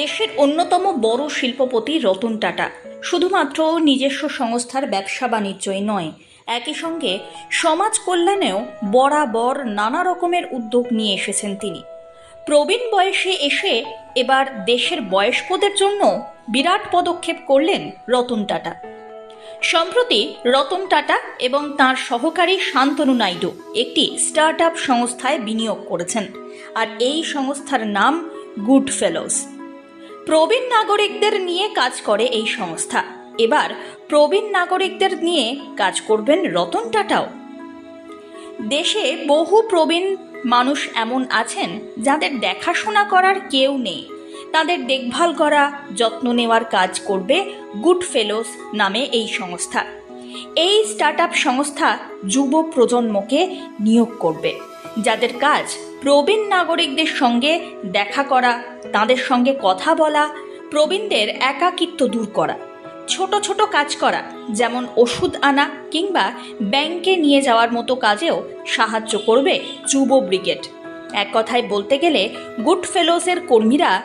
দেশের অন্যতম বড় শিল্পপতি রতন টাটা। শুধুমাত্র নিজস্ব সংস্থার ব্যবসা বাণিজ্যই নয়, একই সঙ্গে সমাজ কল্যাণেও বরাবর নানা রকমের উদ্যোগ নিয়ে এসেছেন তিনি। প্রবীণ বয়সে এসে এবার দেশের বয়স্কদের জন্য বিরাট পদক্ষেপ করলেন রতন টাটা। সম্প্রতি রতন টাটা এবং তার সহকারী শান্তনু নাইডু একটি স্টার্ট সংস্থায় বিনিয়োগ করেছেন, আর এই সংস্থার নাম গুড ফেলোস প্রবীণ নাগরিকদের নিয়ে কাজ করে এই সংস্থা। এবার প্রবীণ নাগরিকদের নিয়ে কাজ করবেন রতন টাটাও। দেশে বহু প্রবীণ মানুষ এমন আছেন যাদের দেখাশোনা করার কেউ নেই। তাদের দেখভাল করা, যত্ন নেওয়ার কাজ করবে গুড ফেলোস নামে এই সংস্থা। এই স্টার্ট সংস্থা যুব প্রজন্মকে নিয়োগ করবে। যাদের কাজ প্রবীণ নাগরিকদের সঙ্গে দেখা করা, তাদের সঙ্গে কথা বলা, প্রবীণদের একাকিত্ব দূর করা, ছোট ছোট কাজ করা, যেমন ওষুধ আনা কিংবা ব্যাংকে নিয়ে যাওয়ার মতো কাজেও সাহায্য করবে যুব ব্রিগেড। এক কথায় বলতে গেলে গুড ফেলোসের কর্মীরা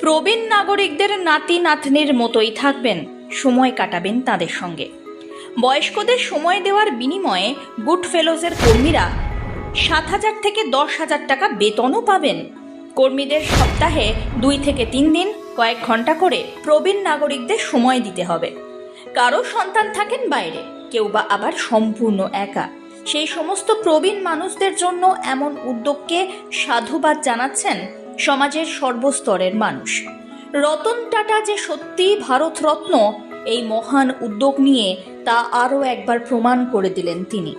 প্রবীণ নাগরিকদের নাতি নাতনির মতোই থাকবেন, সময় কাটাবেন তাদের সঙ্গে। বয়স্কদের সময় দেওয়ার বিনিময়ে গুড ফেলোজের কর্মীরা সাত হাজার থেকে দশ হাজার টাকা বেতনও পাবেন। কর্মীদের সপ্তাহে দুই থেকে তিন দিন, কয়েক ঘণ্টা করে প্রবীণ নাগরিকদের সময় দিতে হবে। কারও সন্তান থাকেন বাইরে, কেউ বা আবার সম্পূর্ণ একা। সেই সমস্ত প্রবীণ মানুষদের জন্য এমন উদ্যোগকে সাধুবাদ জানাচ্ছেন সমাজের সর্বস্তরের মানুষ। রতন টাটা যে সত্যিই ভারতরত্ন, এই মহান উদ্যোগ নিয়ে তা আরও একবার প্রমাণ করে দিলেন তিনি।